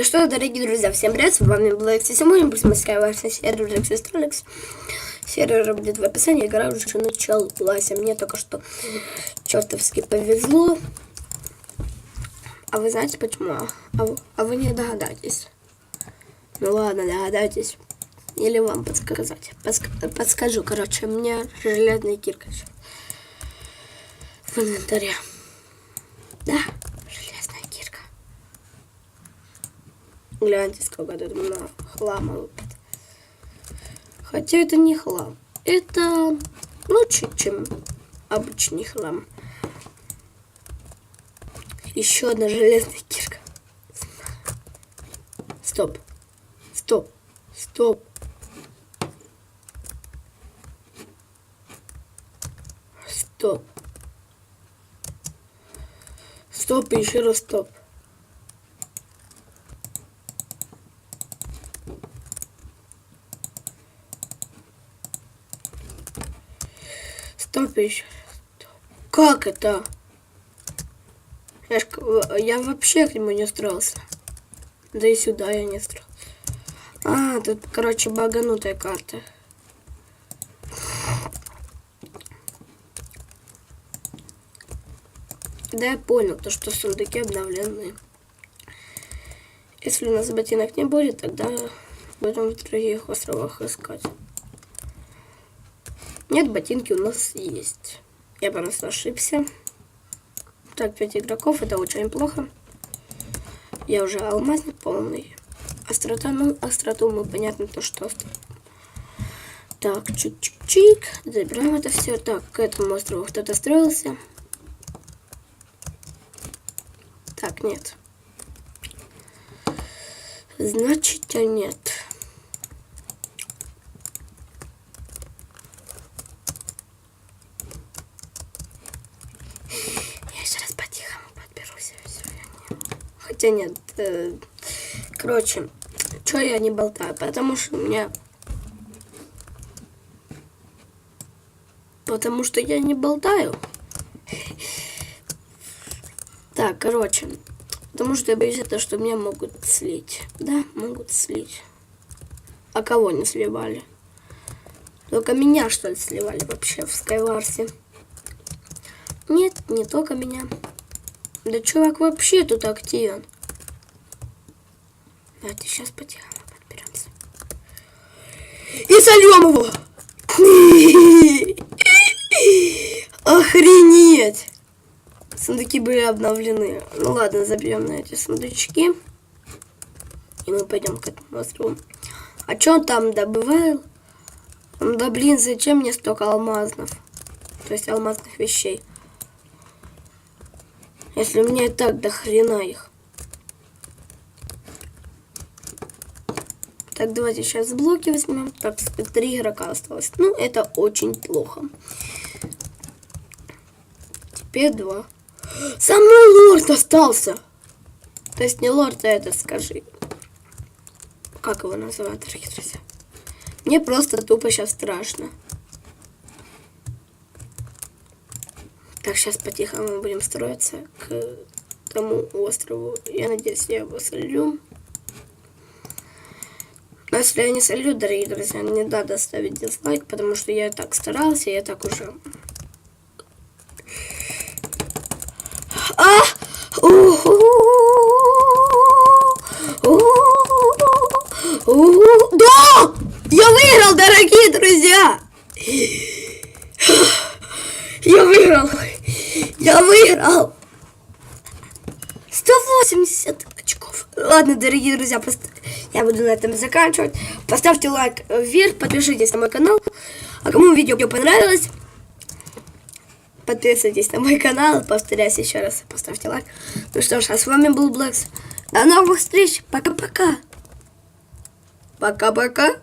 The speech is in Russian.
И что, дорогие друзья, всем привет, с вами Блэк Сегодня будем смотреть версия сервер Rexis Alex. Сервер будет в описании, игра уже началась, а мне только что чертовски повезло. А вы знаете почему? А, а вы не догадаетесь. Ну ладно, догадайтесь. Или вам подсказать. Подск- подскажу, короче, у меня железная кирка в инвентаре. Да, железная кирка. Гляньте, сколько тут много хлама выпад. Хотя это не хлам. Это лучше, чем обычный хлам. Еще одна железная кирка. Стоп. Стоп. Стоп. Стоп. Стоп еще раз стоп. Стоп и еще раз стоп. Как это? Я, я вообще к нему не строился. Да и сюда я не строился. А, тут, короче, баганутая карта. Да я понял, то что сундуки обновленные. Если у нас ботинок не будет, тогда будем в других островах искать. Нет, ботинки у нас есть. Я просто ошибся. Так, 5 игроков, это очень плохо. Я уже алмазник полный. Острота, ну, остроту мы понятно то, что Так, чик-чик-чик. Забираем это все. Так, к этому острову кто-то строился. Так, нет. Значит, а нет. Раз по-тихому подберусь. и всё, я не- Хотя нет. э, Короче, что я не болтаю? Потому что у меня... Потому что я не болтаю. Так, короче. Потому что я боюсь, это, что меня могут слить. Да, могут слить. А кого не сливали? Только меня, что ли, сливали вообще в Скайварсе? Нет, не только меня. Да чувак вообще тут активен. Давайте сейчас по-тихому подберемся. И сольем его! Охренеть! Сундуки были обновлены. Ну ладно, забьем на эти сундучки. И мы пойдем к этому острову. А что он там добывал? Да блин, зачем мне столько алмазов? То есть алмазных вещей. Если у меня и так до хрена их. Так, давайте сейчас блоки возьмем. Так, три игрока осталось. Ну, это очень плохо. Теперь два. Со мной лорд остался. То есть не лорд, а это скажи. Как его называют, дорогие друзья? Мне просто тупо сейчас страшно. Так, сейчас по-тихому будем строиться к тому острову. Я надеюсь, я его солю. Но если я не солю, дорогие друзья, не надо ставить дизлайк, потому что я так старался, я так уже... А! Да! Я выиграл, дорогие друзья! Я выиграл! Я выиграл! 180 очков. Ладно, дорогие друзья, просто я буду на этом заканчивать. Поставьте лайк вверх, подпишитесь на мой канал. А кому видео понравилось, подписывайтесь на мой канал. Повторяюсь еще раз, поставьте лайк. Ну что ж, а с вами был Блэкс. До новых встреч. Пока-пока. Пока-пока.